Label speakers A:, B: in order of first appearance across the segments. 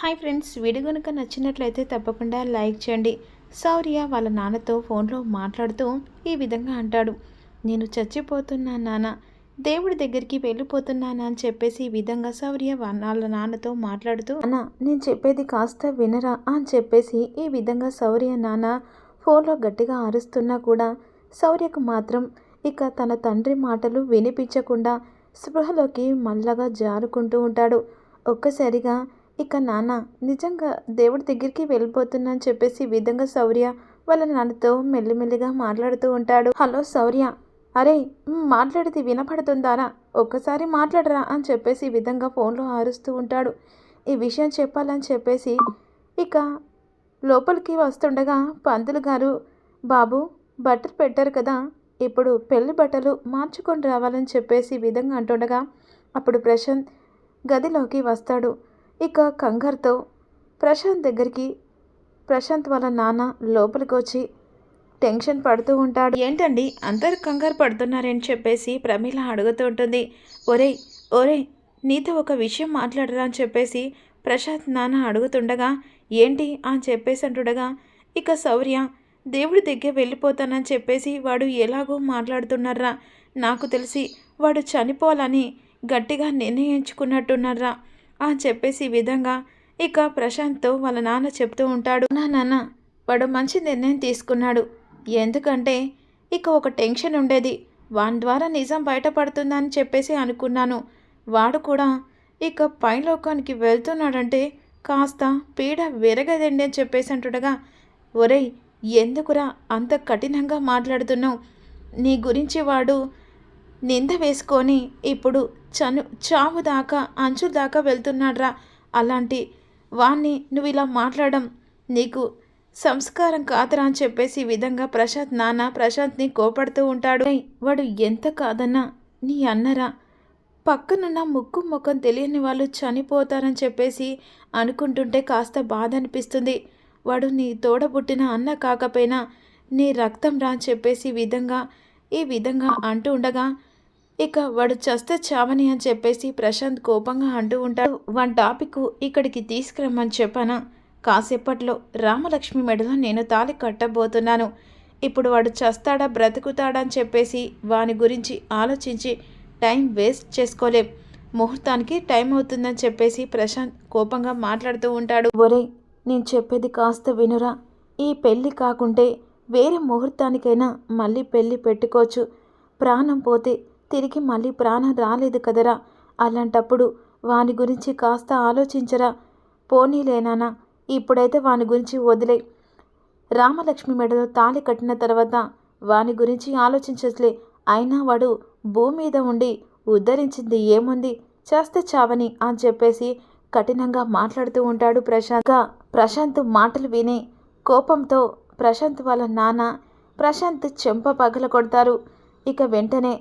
A: Hi friends video కనుక నచ్చినట్లయితే తప్పకుండా లైక్ చేయండి. సౌర్య వాళ్ళ నాన్నతో ఫోన్లో మాట్లాడుతూ ఈ విధంగా అంటాడు. నేను చచ్చిపోతున్నా నాన్న దేవుడి దగ్గరికి వెళ్ళిపోతున్నానా అని చెప్పేసి ఈ విధంగా సౌర్య వాళ్ళ నాన్నతో మాట్లాడుతూ అన్న నేను చెప్పేది కాస్త వినరా అని చెప్పేసి ఈ విధంగా శౌర్య నాన్న ఫోన్లో గట్టిగా అరుస్తున్నా కూడా శౌర్యకు మాత్రం ఇక తన తండ్రి మాటలు వినిపించకుండా స్పృహలోకి మల్లగా జారుకుంటూ ఉంటాడు. ఒక్కసారిగా ఇక నాన్న నిజంగా దేవుడి దగ్గరికి వెళ్ళిపోతున్నా అని చెప్పేసి విధంగా శౌర్య వాళ్ళ నాన్నతో మెల్లిమెల్లిగా మాట్లాడుతూ ఉంటాడు. హలో శౌర్య. అరే మాట్లాడితే వినపడుతుందారా? ఒక్కసారి మాట్లాడరా అని చెప్పేసి విధంగా ఫోన్లో ఆరుస్తూ ఉంటాడు. ఈ విషయం చెప్పాలని చెప్పేసి ఇక లోపలికి వస్తుండగా పంతులు గారు బాబు బట్టలు పెట్టారు కదా ఇప్పుడు పెళ్ళి బట్టలు మార్చుకొని రావాలని చెప్పేసి విధంగా అంటుండగా అప్పుడు ప్రశాంత్ గదిలోకి వస్తాడు. ఇక కంగారుతో ప్రశాంత్ దగ్గరికి ప్రశాంత్ వాళ్ళ నాన్న లోపలికి వచ్చి టెన్షన్ పడుతూ ఉంటాడు. ఏంటండి అందరు కంగారు పడుతున్నారని చెప్పేసి ప్రమీల అడుగుతూ ఉంటుంది. ఒరే ఒరే నీతో ఒక విషయం మాట్లాడరా అని చెప్పేసి ప్రశాంత్ నాన్న అడుగుతుండగా ఏంటి? అని చెప్పేసి అంటుండగా ఇక శౌర్య దేవుడి దగ్గర వెళ్ళిపోతానని చెప్పేసి వాడు ఎలాగో మాట్లాడుతున్నారా నాకు తెలిసి వాడు చనిపోవాలని గట్టిగా నిర్ణయించుకున్నట్టున్నారా అని చెప్పేసి ఈ విధంగా ఇక ప్రశాంత్తో వాళ్ళ నాన్న చెప్తూ ఉంటాడు నా నాన్న వాడు మంచి నిర్ణయం తీసుకున్నాడు. ఎందుకంటే ఇక ఒక టెన్షన్ ఉండేది. వాని ద్వారా నిజం బయటపడుతుందని చెప్పేసి అనుకున్నాను. వాడు కూడా ఇక పైలోకానికి వెళ్తున్నాడంటే కాస్త పీడ విరగదండి అని చెప్పేసి అంటుండగా ఒరేయ్ ఎందుకురా అంత కఠినంగా మాట్లాడుతున్నావు? నీ గురించి వాడు నింద వేసుకొని ఇప్పుడు చను చావు దాకా అంచు దాకా వెళ్తున్నాడ్రా. అలాంటి వాణ్ణి నువ్వు ఇలా మాట్లాడడం నీకు సంస్కారం కాదురా అని చెప్పేసి విధంగా ప్రశాంత్ నాన్న ప్రశాంత్ని కోపడుతూ ఉంటాడు. వాడు ఎంత కాదన్నా నీ అన్నరా. పక్కనున్న ముక్కు ముఖం తెలియని వాళ్ళు చనిపోతారని చెప్పేసి అనుకుంటుంటే కాస్త బాధ అనిపిస్తుంది వాడు నీ తోడబుట్టిన అన్న కాకపోయినా నీ రక్తం రా అని చెప్పేసి విధంగా ఈ విధంగా అంటూ ఉండగా ఇక వాడు చస్తే చావని అని చెప్పేసి ప్రశాంత్ కోపంగా అంటూ ఉంటాడు. వన్ టాపిక్ ఇక్కడికి తీసుకురమ్మని చెప్పానా? కాసేపట్లో రామలక్ష్మి మెడలో నేను తాళి కట్టబోతున్నాను. ఇప్పుడు వాడు చస్తాడా బ్రతుకుతాడా అని చెప్పేసి వాని గురించి ఆలోచించి టైం వేస్ట్ చేసుకోలేం. ముహూర్తానికి టైం అవుతుందని చెప్పేసి ప్రశాంత్ కోపంగా మాట్లాడుతూ ఉంటాడు. ఒరే నేను చెప్పేది కాస్త వినురా. ఈ పెళ్ళి కాకుంటే వేరే ముహూర్తానికైనా మళ్ళీ పెళ్ళి పెట్టుకోవచ్చు. ప్రాణం పోతే తిరిగి మళ్ళీ ప్రాణం రాలేదు కదరా? అలాంటప్పుడు వాని గురించి కాస్త ఆలోచించరా? పోనీలేనానా ఇప్పుడైతే వాని గురించి వదిలే. రామలక్ష్మి మెడలో తాళి కట్టిన తర్వాత వాని గురించి ఆలోచించట్లే. అయినా వాడు భూమి మీద ఉండి ఉద్ధరించింది ఏముంది? చేస్తే చావని అని చెప్పేసి కఠినంగా మాట్లాడుతూ ఉంటాడు ప్రశాంత్. ప్రశాంత్ మాటలు విని కోపంతో ప్రశాంత్ వాళ్ళ నాన్న ప్రశాంత్ చెంప పగల కొడతారు ఇక వెంటనే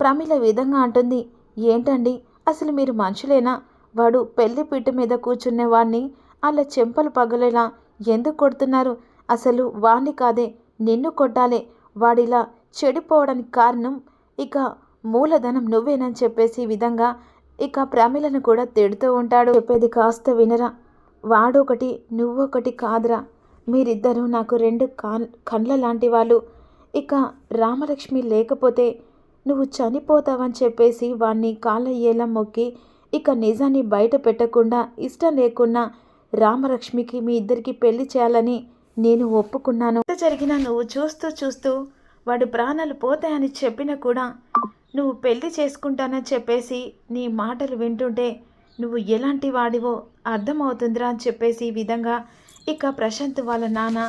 A: ప్రమిళ విధంగా అంటుంది. ఏంటండి? అసలు మీరు మనుషులేనా? వాడు పెళ్ళి పీట మీద కూర్చునేవాణ్ణి. అలా చెంపలు పగలేలా ఎందుకు కొడుతున్నారు? అసలు వాణ్ణి కాదే నిన్ను కొట్టాలే. వాడిలా చెడిపోవడానికి కారణం ఇక మూలధనం నువ్వేనని చెప్పేసి విధంగా ఇక ప్రమిలను కూడా తిడుతూ ఉంటాడు. చెప్పేది కాస్త వినరా. వాడొకటి నువ్వొకటి కాదురా. మీరిద్దరూ నాకు రెండు కాన్ కండ్ల లాంటి వాళ్ళు. ఇక రామలక్ష్మి లేకపోతే నువ్వు చనిపోతావని చెప్పేసి వాణ్ణి కాలయ్యేలా మొక్కి ఇక నిజాన్ని బయట పెట్టకుండా ఇష్టం లేకున్నా రామలక్ష్మికి మీ ఇద్దరికి పెళ్ళి చేయాలని నేను ఒప్పుకున్నాను. ఎంత జరిగినా నువ్వు చూస్తూ చూస్తూ వాడు ప్రాణాలు పోతాయని చెప్పినా కూడా నువ్వు పెళ్ళి చేసుకుంటానని చెప్పేసి నీ మాటలు వింటుంటే నువ్వు ఎలాంటి వాడివో అర్థమవుతుందిరా అని చెప్పేసి ఈ విధంగా ఇక ప్రశాంత్ వాళ్ళ నాన్న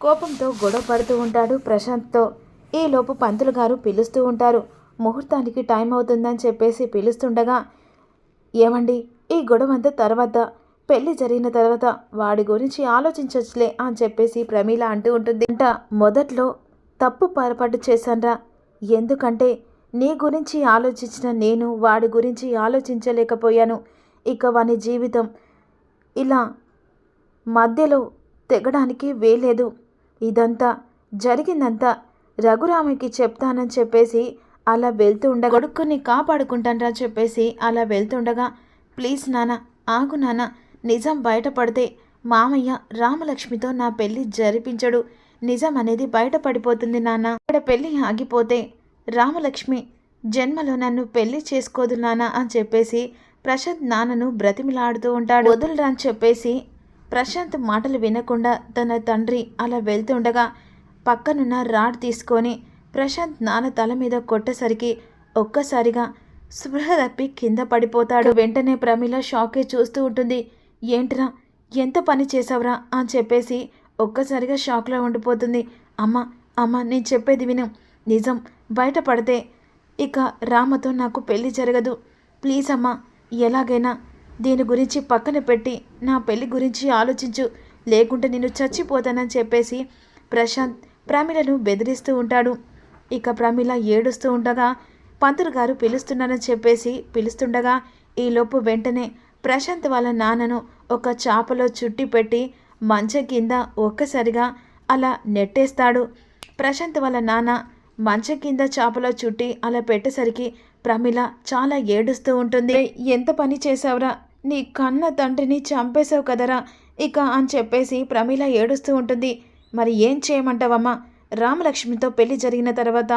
A: కోపంతో గొడవ పడుతూ ఉంటాడు. ప్రశాంత్తో ఈలోపు పంతులు గారు పిలుస్తూ ఉంటారు. ముహూర్తానికి టైం అవుతుందని చెప్పేసి పిలుస్తుండగా ఏమండి ఈ గొడవ అంతా తర్వాత పెళ్ళి జరిగిన తర్వాత వాడి గురించి ఆలోచించచ్చులే అని చెప్పేసి ప్రమీల అంటూ ఉంటుంది. అంట మొదట్లో తప్పు పొరపాటు చేశాన్రా. ఎందుకంటే నీ గురించి ఆలోచించిన నేను వాడి గురించి ఆలోచించలేకపోయాను. ఇక వాని జీవితం ఇలా మధ్యలో తెగడానికి వేలేదు ఇదంతా జరిగిందంతా రఘురామికి చెప్తానని చెప్పేసి అలా వెళ్తుండగా కొడుకుని కాపాడుకుంటానరా చెప్పేసి అలా వెళ్తుండగా ప్లీజ్ నాన్న ఆగు నాన్న నిజం బయటపడితే మామయ్య రామలక్ష్మితో నా పెళ్ళి జరిపించడు. నిజం అనేది బయటపడిపోతుంది నాన్న. ఇక్కడ పెళ్ళి ఆగిపోతే రామలక్ష్మి జన్మలో నన్ను పెళ్ళి చేసుకోదు నాన్న అని చెప్పేసి ప్రశాంత్ నాన్నను బ్రతిమిలాడుతూ ఉంటాడు. వదులురా అని చెప్పేసి ప్రశాంత్ మాటలు వినకుండా తన తండ్రి అలా వెళ్తుండగా పక్కనున్న రాడ్ తీసుకొని ప్రశాంత్ నాన్న తల మీద కొట్టేసరికి ఒక్కసారిగా స్పృహ తప్పి కింద పడిపోతాడు. వెంటనే ప్రమిళ షాకే చూస్తూ ఉంటుంది. ఏంట్రా ఎంత పని చేసావురా అని చెప్పేసి ఒక్కసారిగా షాక్లో ఉండిపోతుంది. అమ్మ అమ్మ నేను చెప్పేది విను. నిజం బయటపడితే ఇక రామతో నాకు పెళ్ళి జరగదు. ప్లీజ్ అమ్మా ఎలాగైనా దీని గురించి పక్కన పెట్టి నా పెళ్ళి గురించి ఆలోచించు. లేకుంటే నేను చచ్చిపోతానని చెప్పేసి ప్రశాంత్ ప్రమిలను బెదిరిస్తూ ఉంటాడు. ఇక ప్రమిల ఏడుస్తూ ఉండగా పంతులు గారు పిలుస్తున్నారని చెప్పేసి పిలుస్తుండగా ఈలోపు వెంటనే ప్రశాంత్ వాళ్ళ నాన్నను ఒక చాపలో చుట్టి పెట్టి మంచం కింద ఒక్కసారిగా అలా నెట్టేస్తాడు. ప్రశాంత్ వాళ్ళ నాన్న మంచం కింద చాపలో చుట్టి అలా పెట్టేసరికి ప్రమిళ చాలా ఏడుస్తూ ఉంటుంది. ఎంత పని చేసావురా నీ కన్న తండ్రిని చంపేశావు కదరా? ఇక అని చెప్పేసి ప్రమిళ ఏడుస్తూ ఉంటుంది. మరి ఏం చేయమంటావమ్మా? రామలక్ష్మితో పెళ్ళి జరిగిన తర్వాత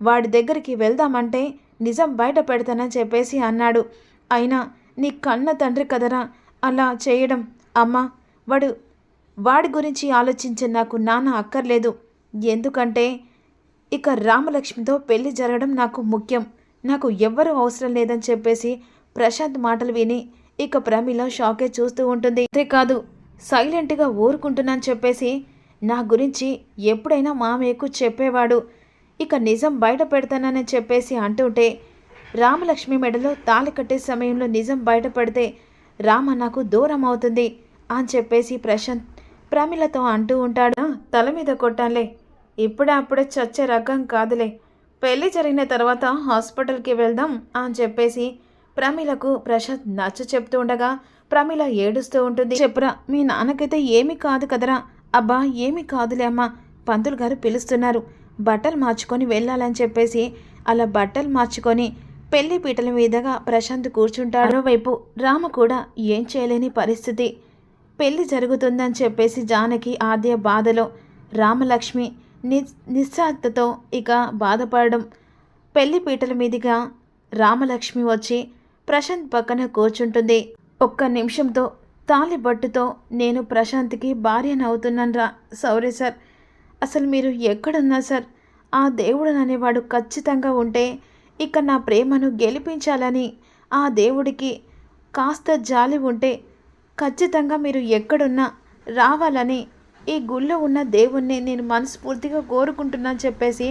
A: వాడి దగ్గరికి వెళ్దామంటే నిజం బయట పెడతానని చెప్పేసి అన్నాడు. అయినా నీ కన్న తండ్రి కదరా? అలా చేయడం. అమ్మా వాడు వాడి గురించి ఆలోచించే నాకు నాన్న అక్కర్లేదు. ఎందుకంటే ఇక రామలక్ష్మితో పెళ్ళి జరగడం నాకు ముఖ్యం. నాకు ఎవ్వరూ అవసరం లేదని చెప్పేసి ప్రశాంత్ మాటలు విని ఇక ప్రమిలో షాకే చూస్తూ ఉంటుంది. అంతేకాదు సైలెంట్గా ఊరుకుంటున్నాను చెప్పేసి నా గురించి ఎప్పుడైనా మామయ్యకు చెప్పేవాడు. ఇక నిజం బయట పెడతానని చెప్పేసి అంటుంటే రామలక్ష్మి మెడలో తాళి కట్టే సమయంలో నిజం బయటపడితే రామ నాకు దూరం అవుతుంది అని చెప్పేసి ప్రశాంత్ ప్రమిలతో అంటూ ఉంటాడు. తల మీద కొట్టాలే ఇప్పుడే అప్పుడే చచ్చే రకం కాదులే. పెళ్ళి జరిగిన తర్వాత హాస్పిటల్కి వెళ్దాం అని చెప్పేసి ప్రమిలకు ప్రశాంత్ నచ్చ చెప్తూ ఉండగా ప్రమిల ఏడుస్తూ ఉంటుంది. చెప్పురా మీ నాన్నకైతే ఏమీ కాదు కదరా. అబ్బా ఏమి కాదులే అమ్మా పంతులు గారు పిలుస్తున్నారు. బట్టలు మార్చుకొని వెళ్ళాలని చెప్పేసి అలా బట్టలు మార్చుకొని పెళ్ళి పీటల మీదగా ప్రశాంత్ కూర్చుంటాడు. వైపు రామ కూడా ఏం చేయలేని పరిస్థితి. పెళ్ళి జరుగుతుందని చెప్పేసి జానకి ఆద్య బాధలో రామలక్ష్మి ని నిశ్చాత్తతో ఇక బాధపడడం. పెళ్ళి పీటల మీదుగా రామలక్ష్మి వచ్చి ప్రశాంత్ పక్కన కూర్చుంటుంది. ఒక్క నిమిషంతో తాలిబట్టుతో నేను ప్రశాంత్కి భార్యనవుతున్నాను రా సౌరీ సార్. అసలు మీరు ఎక్కడున్నా సార్ ఆ దేవుడు అనేవాడు ఖచ్చితంగా ఉంటే ఇక నా ప్రేమను గెలిపించాలని ఆ దేవుడికి కాస్త జాలి ఉంటే ఖచ్చితంగా మీరు ఎక్కడున్నా రావాలని ఈ గుళ్ళో ఉన్న దేవుణ్ణి నేను మనస్ఫూర్తిగా కోరుకుంటున్నాను చెప్పేసి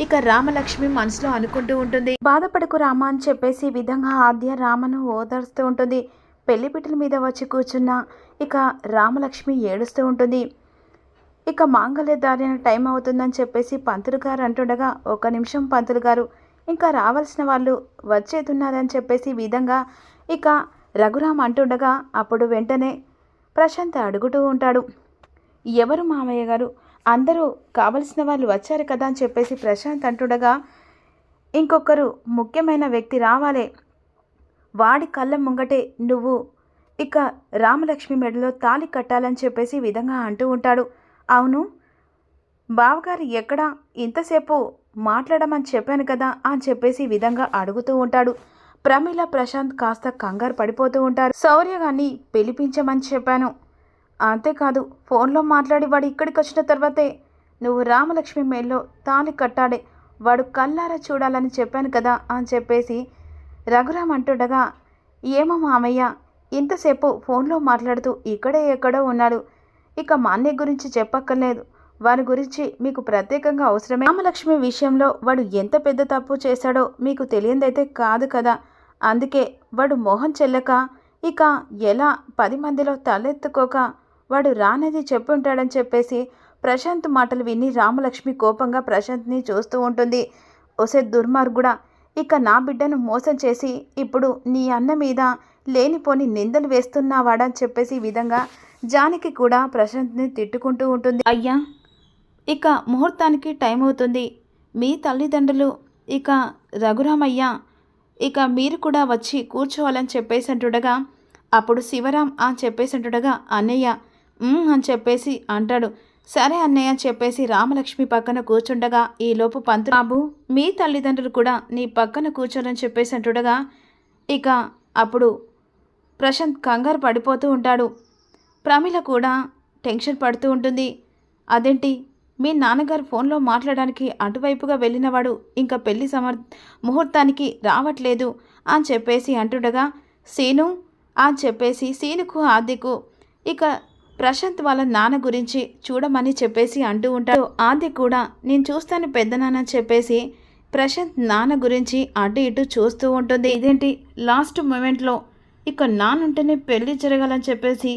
A: ఇక రామలక్ష్మి మనసులో అనుకుంటూ ఉంటుంది. బాధపడకు రామ అని చెప్పేసి విధంగా ఆద్య రామను ఓదార్స్తూ ఉంటుంది. పెళ్ళిపిట్టల మీద వచ్చి కూర్చున్న ఇక రామలక్ష్మి ఏడుస్తూ ఉంటుంది. ఇక మాంగళ్య దారిన టైం అవుతుందని చెప్పేసి పంతులు గారు అంటుండగా ఒక నిమిషం పంతులు గారు ఇంకా రావాల్సిన వాళ్ళు వచ్చేతున్నారని చెప్పేసి విధంగా ఇక రఘురామ్ అంటుండగా అప్పుడు వెంటనే ప్రశాంత్ అడుగుతూ ఉంటాడు. ఎవరు మామయ్య గారు? అందరూ కావలసిన వాళ్ళు వచ్చారు కదా అని చెప్పేసి ప్రశాంత్ అంటుండగా ఇంకొకరు ముఖ్యమైన వ్యక్తి రావాలే. వాడి కళ్ళ ముంగటే నువ్వు ఇక రామలక్ష్మి మెడలో తాళి కట్టాలని చెప్పేసి విధంగా అంటూ ఉంటాడు. అవును బావగారు ఎక్కడా ఇంతసేపు మాట్లాడమని చెప్పాను కదా అని చెప్పేసి విధంగా అడుగుతూ ఉంటాడు. ప్రమీల ప్రశాంత్ కాస్త కంగారు పడిపోతూ ఉంటారు. శౌర్య గారిని పిలిపించమని చెప్పాను. అంతేకాదు ఫోన్లో మాట్లాడి వాడు ఇక్కడికి వచ్చిన తర్వాతే నువ్వు రామలక్ష్మి మేల్లో తాళి కట్టాడే వాడు కల్లారా చూడాలని చెప్పాను కదా అని చెప్పేసి రఘురామ్ అంటుండగా ఏమో మామయ్య ఇంతసేపు ఫోన్లో మాట్లాడుతూ ఇక్కడే ఎక్కడో ఉన్నాడు. ఇక మా అన్నయ్య గురించి చెప్పక్కర్లేదు. వారి గురించి మీకు ప్రత్యేకంగా అవసరమే. రామలక్ష్మి విషయంలో వాడు ఎంత పెద్ద తప్పు చేశాడో మీకు తెలియందైతే కాదు కదా. అందుకే వాడు మోహన్ చెల్లక ఇక ఎలా పది మందిలో తలెత్తుకోక వాడు రానది చెప్పుంటాడని చెప్పేసి ప్రశాంత్ మాటలు విని రామలక్ష్మి కోపంగా ప్రశాంత్ని చూస్తూ ఉంటుంది. ఒసే దుర్మార్గుడా ఇక నా బిడ్డను మోసం చేసి ఇప్పుడు నీ అన్న మీద లేనిపోని నిందలు వేస్తున్నావాడని చెప్పేసి విధంగా జానికి కూడా ప్రశాంత్ని తిట్టుకుంటూ ఉంటుంది. అయ్యా ఇక ముహూర్తానికి టైం అవుతుంది. మీ తల్లిదండ్రులు ఇక రఘురామయ్య ఇక మీరు కూడా వచ్చి కూర్చోవాలని చెప్పేసి అంటుండగా అప్పుడు శివరాం అని చెప్పేసి అంటుండగా అన్నయ్య అని చెప్పేసి అంటాడు. సరే అన్నయ్య చెప్పేసి రామలక్ష్మి పక్కన కూర్చుండగా ఈలోపు పంతు బాబు మీ తల్లిదండ్రులు కూడా నీ పక్కన కూర్చోనని చెప్పేసి అంటుండగా ఇక అప్పుడు ప్రశాంత్ కంగారు పడిపోతూ ఉంటాడు. ప్రమిళ కూడా టెన్షన్ పడుతూ ఉంటుంది. అదేంటి? మీ నాన్నగారు ఫోన్లో మాట్లాడడానికి అటువైపుగా వెళ్ళినవాడు ఇంకా పెళ్ళి సమర్ ముహూర్తానికి రావట్లేదు అని చెప్పేసి అంటుండగా సీను అని చెప్పేసి సీనుకు ఆదికు ఇక ప్రశాంత్ వాళ్ళ నాన్న గురించి చూడమని చెప్పేసి అంటూ ఉంటాడు. ఆది కూడా నేను చూస్తాను పెద్దనాన్న చెప్పేసి ప్రశాంత్ నాన్న గురించి అటు ఇటు చూస్తూ ఉంటుంది. ఇదేంటి? లాస్ట్ మూమెంట్లో ఇక నానుంటేనే పెళ్ళి జరగాలని చెప్పేసి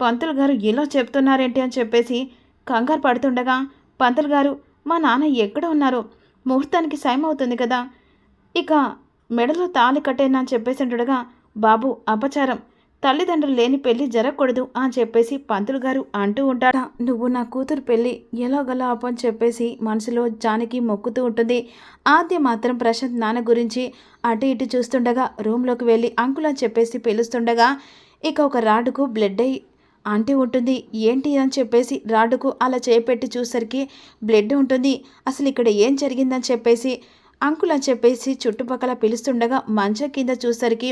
A: పంతులు గారు ఇలా చెప్తున్నారేంటి అని చెప్పేసి కంగారు పడుతుండగా పంతులు గారు మా నాన్న ఎక్కడ ఉన్నారు? ముహూర్తానికి సైమ్ అవుతుంది కదా? ఇక మెడలో తాళి కట్టేనా అని చెప్పేసి అంటుండగా బాబు అపచారం. తల్లిదండ్రులు లేని పెళ్ళి జరగకూడదు అని చెప్పేసి పంతులు గారు అంటూ ఉంటాడా నువ్వు నా కూతురు పెళ్ళి ఎలాగలా అప్పని చెప్పేసి మనసులో జానకి మొక్కుతూ ఉంటుంది. ఆద్య మాత్రం ప్రశాంత్ నాన్న గురించి అటు ఇటు చూస్తుండగా రూమ్లోకి వెళ్ళి అంకుల్ అని చెప్పేసి పిలుస్తుండగా ఇక ఒక రాడుకు బ్లడ్ అయి అంటి ఉంటుంది. ఏంటి అని చెప్పేసి రాడుకు అలా చేపెట్టి చూసరికి బ్లడ్ ఉంటుంది. అసలు ఇక్కడ ఏం జరిగిందని చెప్పేసి అంకుల్ అని చెప్పేసి చుట్టుపక్కల పిలుస్తుండగా మంచం కింద చూసరికి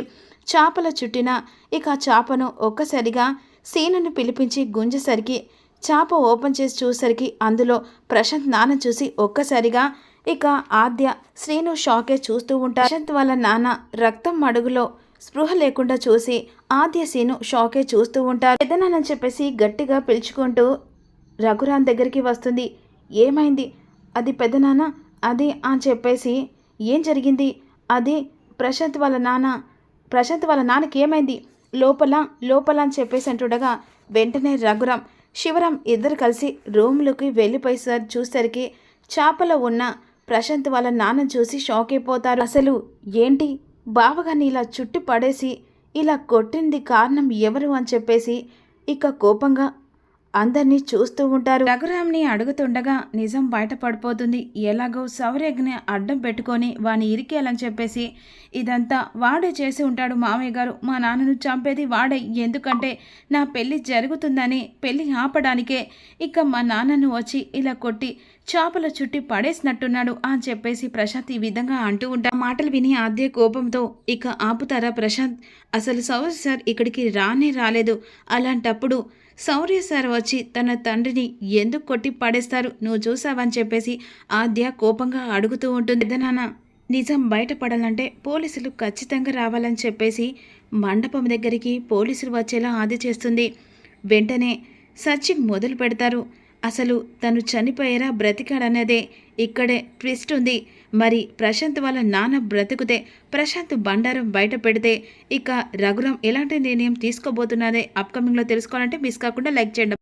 A: చేపల చుట్టిన ఇక ఆ చేపను ఒక్కసారిగా సీనను పిలిపించి గుంజేసరికి చేప ఓపెన్ చేసి చూసరికి అందులో ప్రశాంత్ నాన్న చూసి ఒక్కసారిగా ఇక ఆద్య శ్రీను షాకే చూస్తూ ఉంటారు. ప్రశాంత్ వాళ్ళ నాన్న రక్తం మడుగులో స్పృహ లేకుండా చూసి ఆద్య సీను షాకే చూస్తూ ఉంటారు. పెద్దనాన్నని చెప్పేసి గట్టిగా పిలుచుకుంటూ రఘురాన్ దగ్గరికి వస్తుంది. ఏమైంది? అది పెద్దనాన్న? అది అని చెప్పేసి ఏం జరిగింది? అది ప్రశాంత్ వాళ్ళ నాన్న ప్రశాంత్ వాళ్ళ నాన్నకి ఏమైంది? లోపల లోపల అని చెప్పేసి అంటుండగా వెంటనే రఘురాం శివరాం ఇద్దరు కలిసి రూమ్లోకి వెళ్ళిపోయేసరి చూసరికి చేపలో ఉన్న ప్రశాంత్ వాళ్ళ నాన్న చూసి షాక్ అయిపోతారు. అసలు ఏంటి? బావగాని ఇలా చుట్టి పడేసి ఇలా కొట్టింది కారణం ఎవరు? అని చెప్పేసి ఇక కోపంగా అందరినీ చూస్తూ ఉంటారు. రఘురామ్ని అడుగుతుండగా నిజం బయటపడిపోతుంది. ఎలాగో సౌర్యగ్ని అడ్డం పెట్టుకొని వాని ఇరికేయాలని చెప్పేసి ఇదంతా వాడే చేసి ఉంటాడు మామయ్య గారు. మా నాన్నను చంపేది వాడే. ఎందుకంటే నా పెళ్ళి జరుగుతుందని పెళ్ళి ఆపడానికే ఇక మా నాన్నను వచ్చి ఇలా కొట్టి చేపల చుట్టి పడేసినట్టున్నాడు అని చెప్పేసి ప్రశాంత్ ఈ విధంగా అంటూ ఉంటా మాటలు విని ఆద్య కోపంతో ఇక ఆపుతారా ప్రశాంత్? అసలు సౌర్య సార్ ఇక్కడికి రానే రాలేదు. అలాంటప్పుడు శౌర్య సార్ వచ్చి తన తండ్రిని ఎందుకు కొట్టి పడేస్తారు? నువ్వు చూసావని చెప్పేసి ఆద్య కోపంగా అడుగుతూ ఉంటుంది. పెద్దనాన్న నిజం బయటపడాలంటే పోలీసులు ఖచ్చితంగా రావాలని చెప్పేసి మండపం దగ్గరికి పోలీసులు వచ్చేలా ఆది చేస్తుంది. వెంటనే సర్చింగ్ మొదలు పెడతారు. అసలు తను చనిపోయారా బ్రతికాడనేదే ఇక్కడే ట్విస్ట్ ఉంది. మరి ప్రశాంత్ వాళ్ళ నాన్న బ్రతుకుతే ప్రశాంత్ బండారం బయట పెడితే ఇక రఘురాం ఎలాంటి నిర్ణయం తీసుకోబోతున్నదే అప్కమింగ్లో తెలుసుకోవాలంటే మిస్ కాకుండా లైక్ చేయండి.